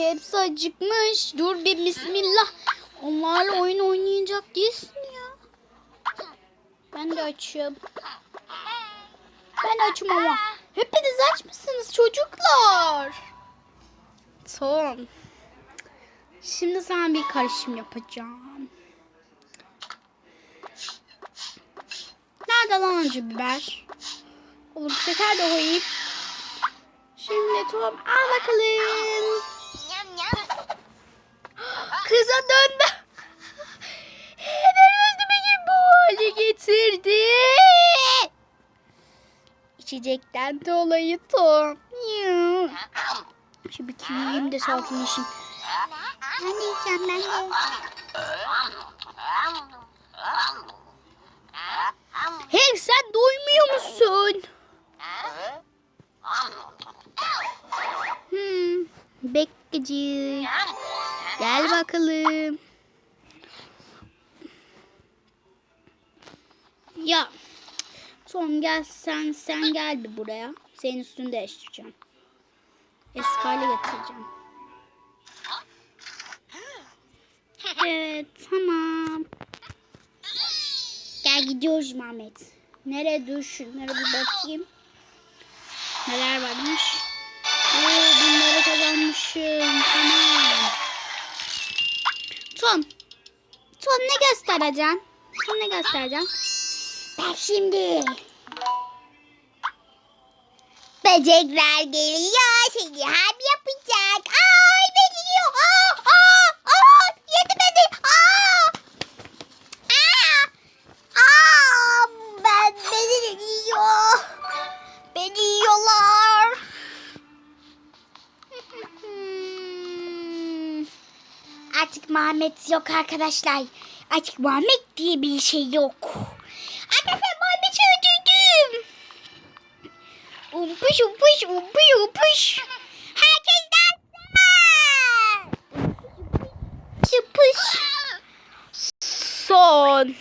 hepsi acıkmış. Dur bir bismillah. Onlarla oyun oynayacak değilsin ya. Ben de açım. Ben açım ama. Hepiniz aç mısınız çocuklar? Son. Şimdi sana bir karışım yapacağım. Nerede lan acı biber? Olur şeker de koyayım. Şimdi Tom al bakalım. Kıza döndü. Benim beni bu hale getirdi. İçecekten dolayı Tom. Şu bir yiyeyim de sakinleşeyim. Ben de yiyeceğim ben de. Hey sen doymuyor musun? Hmm, beklecik. Gel bakalım. Ya Tom gel sen sen gel bir buraya. Senin üstünü değiştireceğim. Eski hale getireceğim. Evet tamam. Gel gidiyoruz Mehmet. Nereye dur şunlara bir bakayım. Neler varmış. Tom. Tom ne göstereceksin? Tom ne göstereceksin? Ben şimdi. Böcekler geliyor. Seni hem yapacak. Ay beni Artık Muhammed yok arkadaşlar. Artık Muhammed diye bir şey yok. Arkadaşlar Muhammed'i öldürdüm. Umpuş umpuş umpuş umpuş. Herkes. Umpuş umpuş. Son.